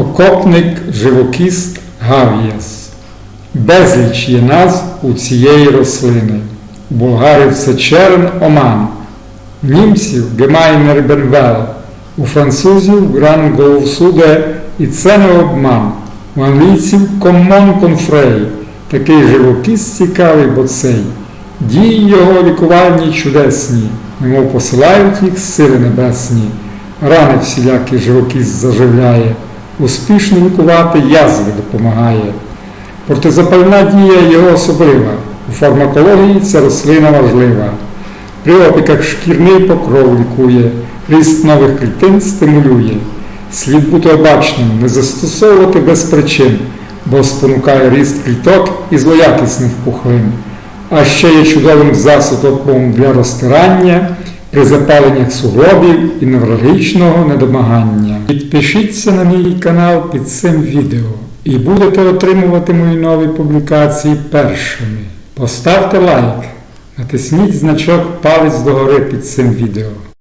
окопник, живокіст, гав'яс. Безліч є назв у цієї рослини. Болгарів це черн оман, німців гемайнер бенвел, у французів гран гоусуде і це не обман. У англійців common конфрей. Такий живокіст цікавий, бо цей. Дії його лікувальні чудесні, немов посилають їх сили небесні. Рани всілякі живокіст заживляє, успішно лікувати язви допомагає. Протизапальна дія його особлива. У фармакології ця рослина важлива. При опіках шкірний покров лікує, ріст нових клітин стимулює. Слід бути обачним, не застосовувати без причин, бо спонукає ріст кліток і злоякісних пухлин. А ще є чудовим засобом для розтирання при запаленнях суглобів і неврологічного недомагання. Підпишіться на мій канал під цим відео і будете отримувати мої нові публікації першими. Поставте лайк, натисніть значок палець догори під цим відео.